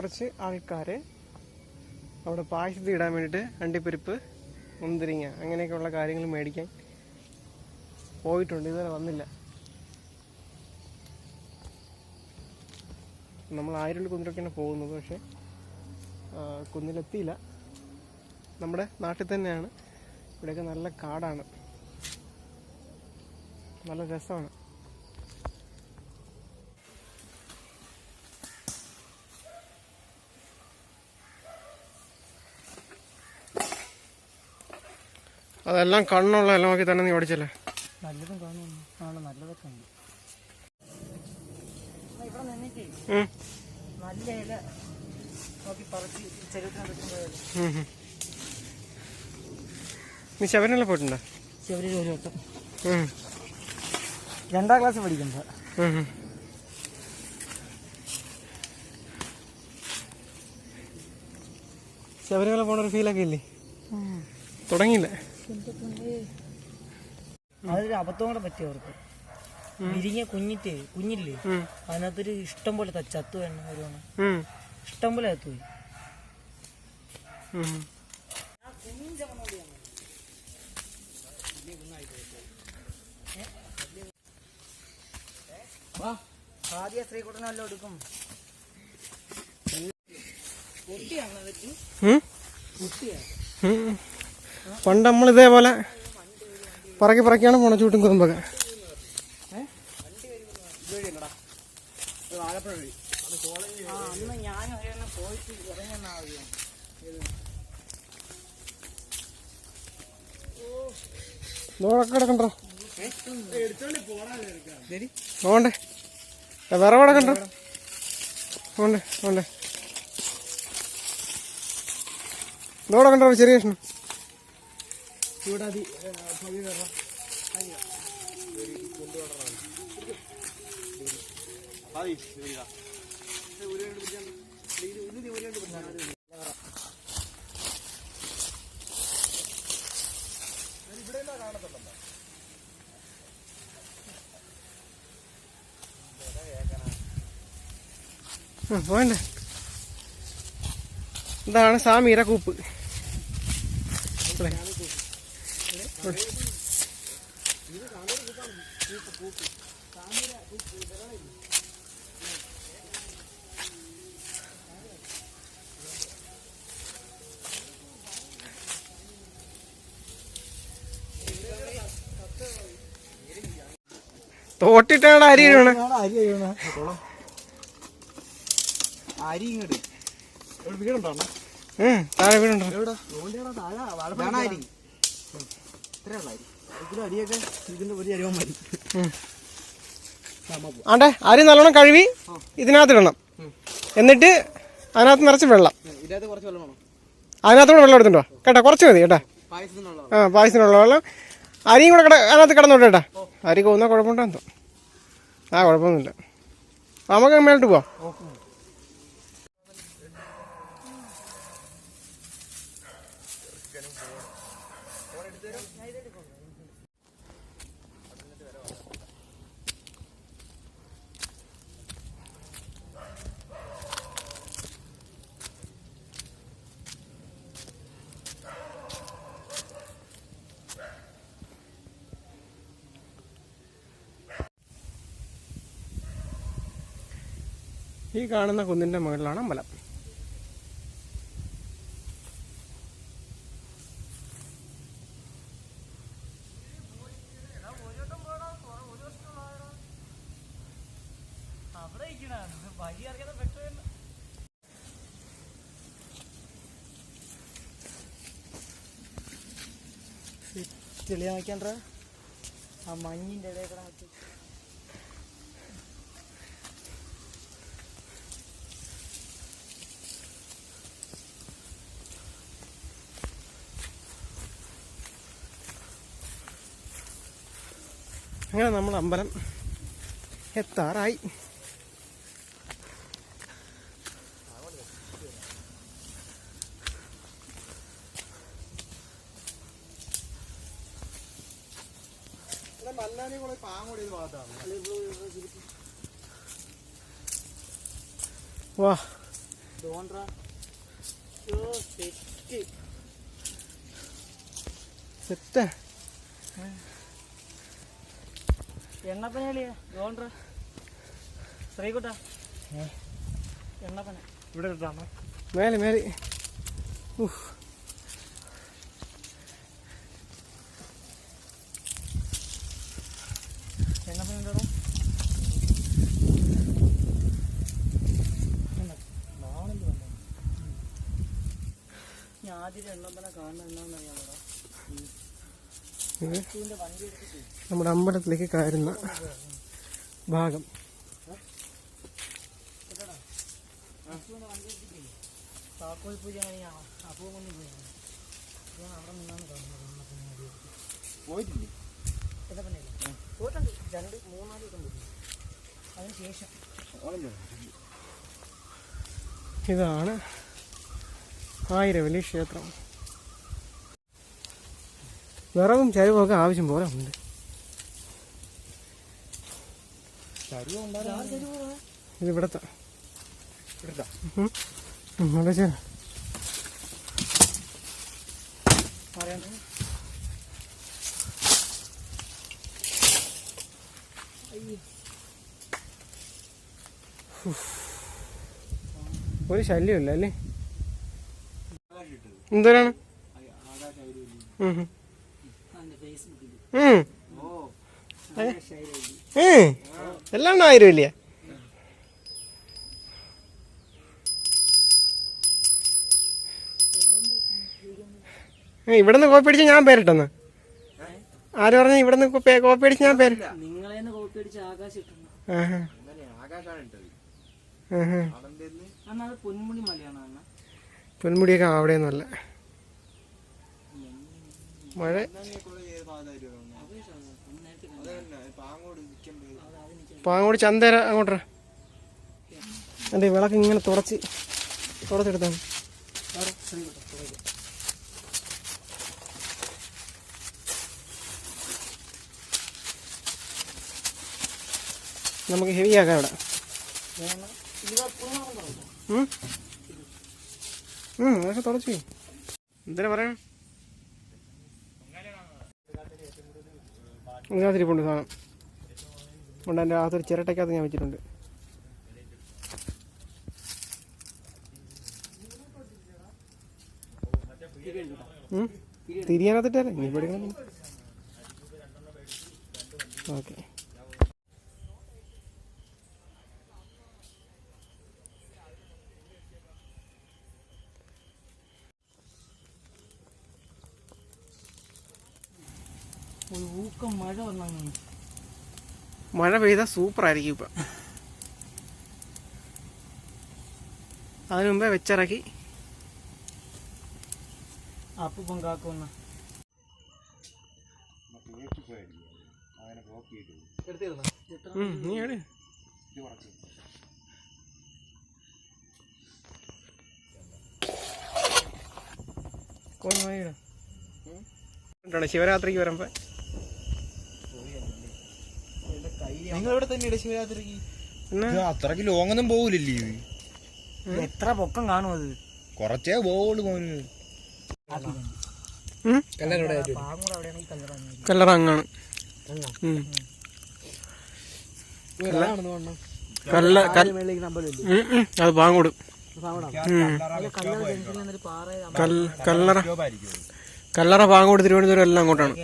കുറച്ച് ആൾക്കാർ അവിടെ പായസത്തിൽ ഇടാൻ വേണ്ടിയിട്ട് അണ്ടിപ്പരിപ്പ് മുന്തിരിങ്ങ അങ്ങനെയൊക്കെയുള്ള കാര്യങ്ങൾ മേടിക്കാൻ പോയിട്ടുണ്ട്. ഇതുവരെ വന്നില്ല. നമ്മൾ ആയിരം കുന്നിലൊക്കെയാണ് പോകുന്നത്. പക്ഷേ കുന്നിലെത്തിയില്ല. നമ്മുടെ നാട്ടിൽ തന്നെയാണ്. ഇവിടെയൊക്കെ നല്ല കാടാണ്. നല്ല രസമാണ്. അതെല്ലാം കണ്ണുള്ള എല്ലാം നോക്കി തന്നെ നീ ഓടിച്ചല്ലേ? നല്ലതും കാണുന്നു നല്ലതൊക്കെ ഉണ്ട്. ഇവിടെ നിന്നിട്ട് നല്ല ഇല നോക്കി പറിച്ച് ചെറുക്കാൻ ഉം ഉം. നീ ശബരിമല പോയിട്ടുണ്ടോ? ശിവരിൽ ഒരു വട്ടം. രണ്ടാം ക്ലാസ് പഠിക്കുന്നത്. ശബരിമല പോണ ഒരു ഫീലൊക്കെ ഇല്ലേ? തുടങ്ങിയില്ല? അതൊരു അബദ്ധം കൂടെ പറ്റി അവർക്ക് വിരിഞ്ഞ കുഞ്ഞിട്ട് കുഞ്ഞില്ലേ. അതിനകത്തൊരു ഇഷ്ടം പോലെ ചത്തു വേണം ഒരുവണ് ഇഷ്ടം പോലെ ചത്തുപോയി. ആദ്യ ശ്രീകുട്ടനെല്ലാം എടുക്കും കുട്ടിയാണ്? കുട്ടിയാണ്. പണ്ട് നമ്മൾ ഇതേപോലെ പറക്കി പറക്കിയാണ് പോണ ചൂട്ടും കുതുമ്പൊക്കെ ഇതോടൊക്കെ കിടക്കണ്ടോ? പോണ്ടേ വിറവ് കിടക്കണ്ടോ? പോണ്ടേ പോണ്ടേ ഇതോടെ കണ്ടോ ചെറിയ കഷ്ണം. ചൂടാതി ഉം, പോണ്ടേ ഇതാണ് സാമീര കൂപ്പ് ഇവിടെ. ഇവിടെ. തോട്ടിട്ടാണ് അരി ഇടണേ. അരി അരി ഇങ്ങോട്ട് വീടുണ്ടോ താഴെ വീടുണ്ടോ. താഴെ വേണ അരി. ആണ്ടെ അരി നല്ലോണം കഴുകി ഇതിനകത്ത് ഇടണം. എന്നിട്ട് അതിനകത്ത് നിറച്ച് വെള്ളം. അതിനകത്തോടെ വെള്ളം എടുത്തിട്ടോ കേട്ടോ കുറച്ച് മതി കേട്ടോ. ആ പായസത്തിനുള്ള വെള്ളം. അരിയും കൂടെ കിട അതിനകത്ത് കിടന്നോട്ടെ കേട്ടോ. അരി പോകുന്ന കുഴപ്പമുണ്ടോ ആ കുഴപ്പമൊന്നുമില്ല. നമുക്ക് മേലോട്ട് പോവാം. ഈ കാണുന്ന കുന്നിന്റെ മുകളിലാണ് അമ്പലം. ചെളിയാ വയ്ക്കണ്ട ആ മഞ്ഞിന്റെ ഇടയിൽ കൂടെ അങ്ങനെ നമ്മൾ അമ്പലം എത്താറായി. വാ. തോണ്ടാ സെറ്റ് സെറ്റാ എണ്ണപ്പനളിയാ തോണ്ടാ ശ്രീകുട്ടാ. എണ്ണപ്പന ഇവിടെ ഇട്ടാണോ മേലെ മേലെ. ഉഫ്. ഞാൻ ആദ്യം എണ്ണപ്പന കാണുന്ന എന്നാന്നറിയാമോടാ ഇത് നമ്മുടെ അമ്പലത്തിലേക്ക് കയറുന്ന ഭാഗം. താക്കോൽ പൂജ കഴിഞ്ഞാണോ അപ്പോൾ കൊണ്ട് പോയി ഞാൻ അവിടെ നിന്നാണ് കാണുന്നത് എണ്ണപ്പന പോയിട്ടില്ലേ? പോയിട്ടുണ്ട് രണ്ട് മൂന്നാൽ ഇതാണ് ആയിരവലി ക്ഷേത്രം. വിറവും ചരിവൊക്കെ ആവശ്യം പോലെ ഉണ്ട്. ഇത് ഇവിടത്തെ പറയണ്ടേ ഒരു ശല്യമില്ല അല്ലേ? എന്തോരാണ്? ഉം, എല്ലാം ആയിരം ഇല്ല ഇവിടുന്ന് കോപ്പി അടിച്ച് ഞാൻ പേരിട്ടെന്ന്. ആര് പറഞ്ഞു ഇവിടുന്ന് കോപ്പി- കോപ്പി അടിച്ച് ഞാൻ പേര് പൊന്മുടിയൊക്കെ അവിടെ അടിച്ച് ആകാശം ഇട്ടുണ്ട് ആഹാ, അങ്ങനെ ആകാശാണ് ഇട്ടത് ആഹാ. അവിടെ അന്ന് അത് പൊന്മുടി മലയാണോ അണ്ണ പൊന്മുടിയൊക്കെ അവിടെ നല്ല മഴ. പാങ്ങോട് ചന്തേര അങ്ങോട്ടാ എന്റെ വിളക്ക് ഇങ്ങനെ തുടച്ച് തുടച്ചെടുത്താണ്. നമുക്ക് ഹെവി ആക്കാം ഇവിടെ. അതൊക്കെ തുടച്ചു. എന്തിനാ പറയണ? ഇതിനകത്തിരിപ്പുണ്ട് സാധനം. ഉണ്ട് എന്റെ അകത്തൊരു ചിരട്ടയ്ക്കകത്ത് ഞാൻ വെച്ചിട്ടുണ്ട്. തിരിയാനത്തിട്ടല്ലേ ഇനി പഠിക്കണം ഓക്കെ. ഒരു ഊക്കം മഴ വന്നു മഴ പെയ്താൽ ആയിരിക്കും ഇപ്പം. അതിനു മുമ്പേ വെച്ചിറക്കി. അപ്പം കാക്കുന്ന ഉം, നീ എവിടെ? ാണ് ശിവരാത്രിക്ക് വരുമ്പോ. നിങ്ങൾ ഇവിടെ തന്നെ ശിവരാത്രിക്ക് അത്രയ്ക്ക് ലോങ്ങൊന്നും പോകൂലല്ലേ ഇത്? എത്ര പൊക്കം കാണും അത്? കൊറച്ചേ പോവുള്ളൂ മോന്. കല്ലറങ്ങാണ്. അത് പാങ്ങോട് കല്ലറ കല്ലറ പാങ്ങോട് തിരുവനന്തപുരം എല്ലാം അങ്ങോട്ടാണ്.